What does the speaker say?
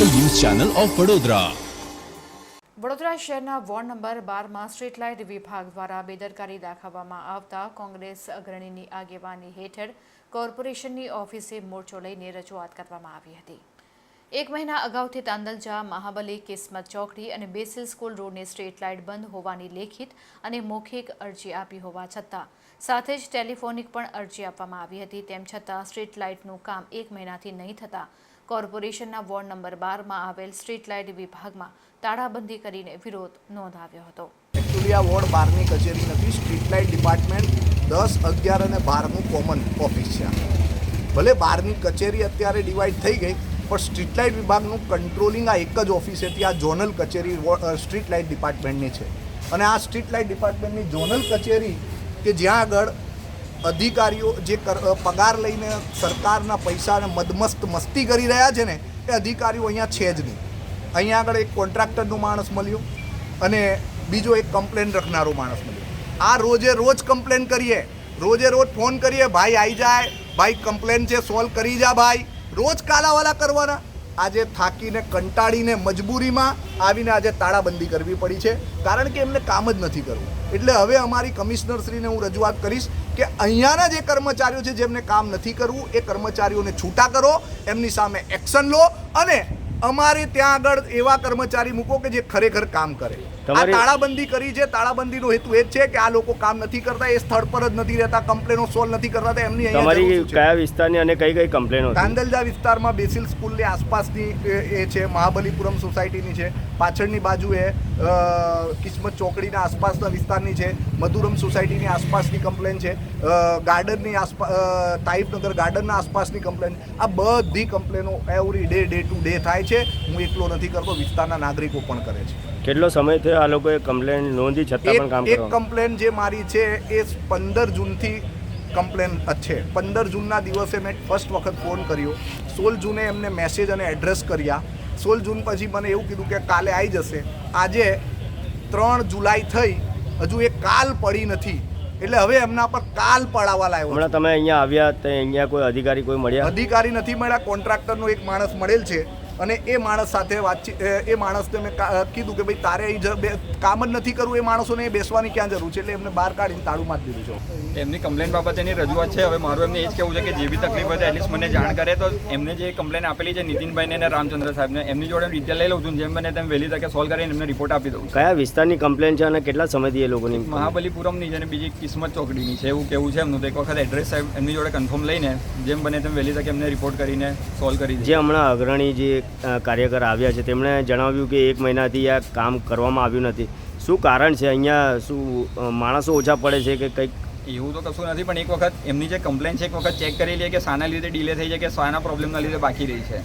Channel of Vadodara. Vadodara શહેરના ward number બારમાં street light વિભાગ દ્વારા બેદરકારી દાખવવામાં આવતા કોંગ્રેસ અગ્રણીની આગેવાની હેઠળ કોર્પોરેશનની ઓફિસે મોરચો લઈને રજૂઆત કરવામાં આવી હતી. એક મહિના અગાઉથી તાંદલજા મહાબલી, કિસ્મત ચોકડી અને બેસિલ સ્કૂલ રોડની સ્ટ્રીટ લાઇટ બંધ હોવાની લેખિત અને મૌખિક અરજી આપી હોવા છતાં, સાથે જ ટેલિફોનિક પણ અરજી આપવામાં આવી હતી. તેમ છતાં, સ્ટ્રીટ લાઇટનું કામ એક મહિનાથી નહીં થતાં, કોર્પોરેશનના વોર્ડ નંબર બારમાં આવેલ સ્ટ્રીટ લાઇટ વિભાગમાં તાળાબંધી કરીને વિરોધ નોંધાવ્યો હતો. એકચુલી આ વોર્ડ બારની કચેરી નથી, સ્ટ્રીટ લાઇટ ડિપાર્ટમેન્ટ દસ, અગિયાર અને બારનું કોમન ઓફિસ છે. ભલે બારની કચેરી અત્યારે ડિવાઈડ થઈ ગઈ પણ સ્ટ્રીટ લાઇટ વિભાગનું કંટ્રોલિંગ આ એક જ ઓફિસ હતી આ ઝોનલ કચેરી સ્ટ્રીટ લાઇટ ડિપાર્ટમેન્ટની છે. અને આ સ્ટ્રીટ લાઇટ ડિપાર્ટમેન્ટની ઝોનલ કચેરી કે જ્યાં આગળ અધિકારીઓ જે પગાર લઈને સરકારના પૈસાને મદમસ્ત મસ્તી કરી રહ્યા છે ને, એ અધિકારીઓ અહીંયા છે જ નહીં. અહીંયા આગળ એક કોન્ટ્રાક્ટરનો માણસ મળ્યો અને બીજો એક કમ્પ્લેન રખનારો માણસ મળ્યો. આ રોજે રોજ કમ્પ્લેન કરીએ. રોજે રોજ ફોન કરીએ, ભાઈ આવી જાય, ભાઈ કમ્પ્લેન છે સોલ્વ કરી જા ભાઈ. રોજ કાલાવાલા કરવાના. આજે થાકીને, કંટાળીને, મજબૂરીમાં આવીને આજે તાળાબંધી કરવી પડી છે. કારણ કે એમને કામ જ નથી કરવું. એટલે હવે અમારી કમિશનરશ્રીને હું રજૂઆત કરીશ કે અહીંયાના જે કર્મચારીઓ છે જેમને કામ નથી કરવું, એ કર્મચારીઓને છૂટા કરો, એમની સામે એક્શન લો અને અમારે ત્યાં આગળ એવા કર્મચારી મૂકો કે જે ખરેખર કામ કરે. આ તાળાબંધી કરી છે. તાળાબંધીનો હેતુ એ જ છે કે આ લોકો કામ નથી કરતા એ સ્થળ પર જ નથી રહેતા કમ્પ્લેનો સોલ્વ નથી કરતા એમની અહીંયા તમારી? કયા વિસ્તારની અને કઈ કઈ કમ્પ્લેનો કાંદલજા વિસ્તારમાં બેસિલ સ્કૂલની આસપાસની એ છે મહાબલીપુરમ સોસાયટીની છે પાછળની બાજુએ કિસ્મત ચોકડીના આસપાસના વિસ્તારની છે મધુરમ સોસાયટીની આસપાસની કમ્પ્લેન છે ગાર્ડનની આસપાસ તાઇફનગર ગાર્ડનના આસપાસની કમ્પ્લેન. આ બધી કમ્પ્લેનો every day day to day થાય છે. હું એકલો નથી કરતો વિસ્તારના નાગરિકો પણ કરે છે. કેટલો સમય થયો આ લોકોએ કમ્પ્લેન નોંધી છતાં પણ કામ એક એક કમ્પ્લેન જે મારી છે એ પંદર જૂનથી કમ્પ્લેન છે. પંદર જૂનના દિવસે મેં ફર્સ્ટ વખત ફોન કર્યો. સોળ જૂને એમને મેસેજ અને એડ્રેસ કર્યા. સોળ જૂન પછી મને એવું કીધું કે કાલે આવી જશે. આજે ત્રણ જુલાઈ થઈ. હજુ એ કાલ પડી નથી. એટલે હવે એમના પર કાલ પડાવવા લાવ્યો હમણાં તમે અહીંયા આવ્યા તે અહીંયા કોઈ અધિકારી કોઈ મળ્યા? અધિકારી નથી મળ્યા કોન્ટ્રાક્ટરનો એક માણસ મળેલ છે. અને એ માણસ સાથે વાતચીત એ- એ માણસને મેં કા- કીધું કે ભાઈ તારે અહીં કામ જ નથી કરવું એ માણસોને બેસવાની ક્યાં જરૂર છે? એટલે એમને બહાર કાઢીને તાળું મારી દીધું છે. એમની કમ્પ્લેન બાબતેની રજૂઆત છે. હવે મારું એમને એ જ કહેવું છે કે જે બી તકલીફ હોય એટલીસ્ટ મને જાણ કરે. તો એમને જે કમ્પ્લેન આપેલી છે નીતિનભાઈને અને રામચંદ્ર સાહેબને એમની જોડે ડિટેલ લઈ લઉં છું. જેમ બને તેમ વહેલી તકે સોલ્વ કરીને એમને રિપોર્ટ આપી દઉં કયા વિસ્તારની કમ્પ્લેન છે અને કેટલા સમયથી એ લોકોની મહાબલીપુરમની છે અને બીજી કિસ્મત ચોકડીની છે. એવું કેવું છે એમનું? તો એક વખત એડ્રેસ સાહેબ એમની જોડે કન્ફર્મ લઈને જેમ બને તેમ વહેલી તકે એમને રિપોર્ટ કરીને સોલ્વ કરી જે હમણાં અગ્રણી જે કાર્યકર આવ્યા છે. તેમણે જણાવ્યું કે એક મહિનાથી આ કામ કરવામાં આવ્યું નથી. શું કારણ છે? અહીંયા શું માણસો ઓછા પડે છે કે કંઈક? એવું તો કશું નથી, પણ એક વખત એમની જે કમ્પ્લેન છે, એક વખત ચેક કરી લઈએ કે શાના લીધે ડિલે થઈ છે કે શાના પ્રોબ્લેમના લીધે બાકી રહી છે.